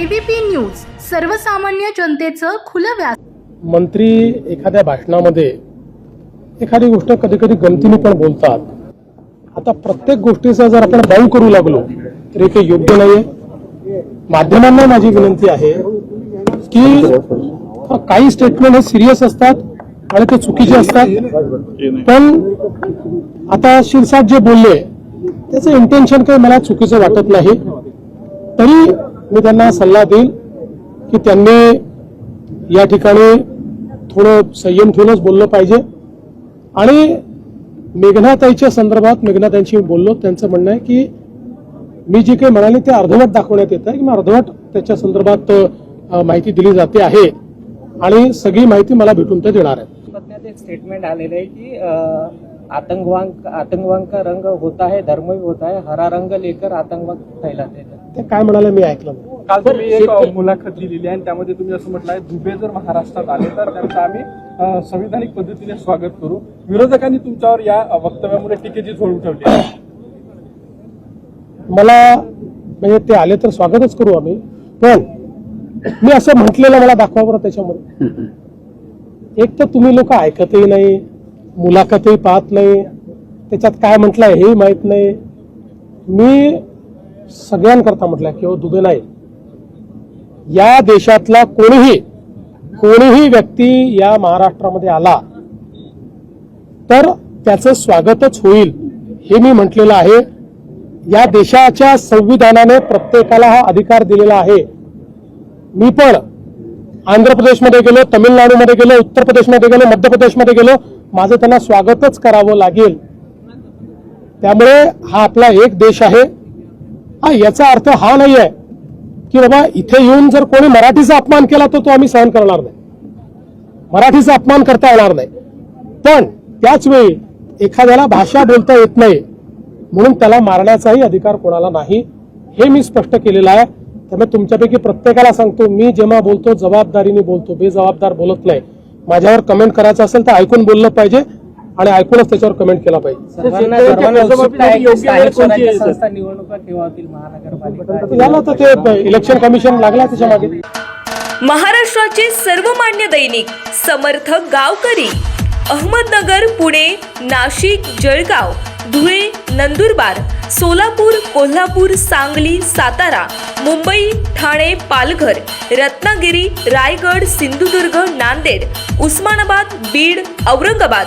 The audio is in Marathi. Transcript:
एबीपी न्यूज सर्वसामान्य जनतेचं खुलं व्यास मंत्री एखाद्या भाषणामध्ये एखादी गोष्ट कधी कधी गमतीने पण बोलतात. आता प्रत्येक गोष्टीचा जर आपण बाऊ करू लागलो तर हे योग्य नाहीये. माध्यमांना माझी विनंती आहे की काही स्टेटमेंट हे सिरियस असतात आणि ते चुकीचे असतात. पण आता शिरसाट जे बोलले त्याचं इंटेन्शन काही मला चुकीचं वाटत नाही. तरी मी त्यांना सल्ला देईल की त्यांनी या ठिकाणी थोडं संयम ठेवूनच बोललं पाहिजे. आणि मेघनाताईच्या संदर्भात मेघनाताईंशी मी बोललो. त्यांचं म्हणणं आहे की मी जे काही म्हणाले ते अर्धवट दाखवण्यात येत आहे. की अर्धवट त्याच्या संदर्भात माहिती दिली जाते आहे. आणि सगळी माहिती मला भेटून ते देणार आहे. एक स्टेटमेंट आलेलं आहे की आतंकवाद आतंकवाद का रंग होता है धर्म भी होता है हरा रंग लेकर आतंकवाद फैलाते हैं. ते काय म्हणाले मी ऐकलं. काल तुम्ही एक मुलाखत दिलेली आहे आणि त्यामध्ये तुम्ही असं म्हटलं आहे दुबे जर महाराष्ट्रात आले तर त्यांचं आम्ही संविधानिक पद्धतीने स्वागत करू विरोधकांनी तुमच्यावर या वक्तव्यामुळे टीकेची झोड उठवली. मला म्हणजे ते आले तर स्वागतच करू आम्ही पण मी असं म्हटलेलं मला दाखवा बरं त्याच्यामध्ये एक तर तुम्ही लोक ऐकतही नाही मुलाखतही पाहत नाही त्याच्यात काय म्हटलंय हेही माहीत नाही मी सगळ्यांकरता म्हटलंय किंवा दुबे नाही. या देशातला कोणीही कोणीही व्यक्ती या महाराष्ट्रामध्ये आला तर त्याचं स्वागतच होईल हे मी म्हटलेलं आहे. या देशाच्या संविधानाने प्रत्येकाला हा अधिकार दिलेला आहे. मी पण आंध्र प्रदेशमध्ये गेलो तमिळनाडूमध्ये गेलो उत्तर प्रदेशमध्ये गेलो मध्य प्रदेशमध्ये गेलो माझं त्यांना स्वागतच करावं लागेल. त्यामुळे हा आपला एक देश आहे. हा याचा अर्थ हा नाही आहे की बाबा इथे येऊन जर कोणी मराठीचा अपमान केला तर तो आम्ही सहन करणार नाही. मराठीचा अपमान करता येणार नाही. पण त्याचवेळी एखाद्याला भाषा बोलता येत नाही म्हणून त्याला मारण्याचाही अधिकार कोणाला नाही हे मी स्पष्ट केलेलं आहे. त्यामुळे तुमच्यापैकी प्रत्येकाला सांगतो मी जेव्हा बोलतो जबाबदारीने बोलतो बेजबाबदार बोलत नाही. माझ्यावर कमेंट करायचं असेल तर ऐकून बोललं पाहिजे. आणि ऐकूनच त्याच्यावर कमेंट केला पाहिजे. इलेक्शन कमिशन लागला त्याच्यामागे महाराष्ट्राचे सर्वमान्य दैनिक समर्थ गावकरी अहमदनगर पुणे नाशिक जळगाव धुळे नंदुरबार सोलापूर कोल्हापूर सांगली सातारा मुंबई ठाणे पालघर रत्नागिरी रायगड सिंधुदुर्ग नांदेड उस्मानाबाद बीड औरंगाबाद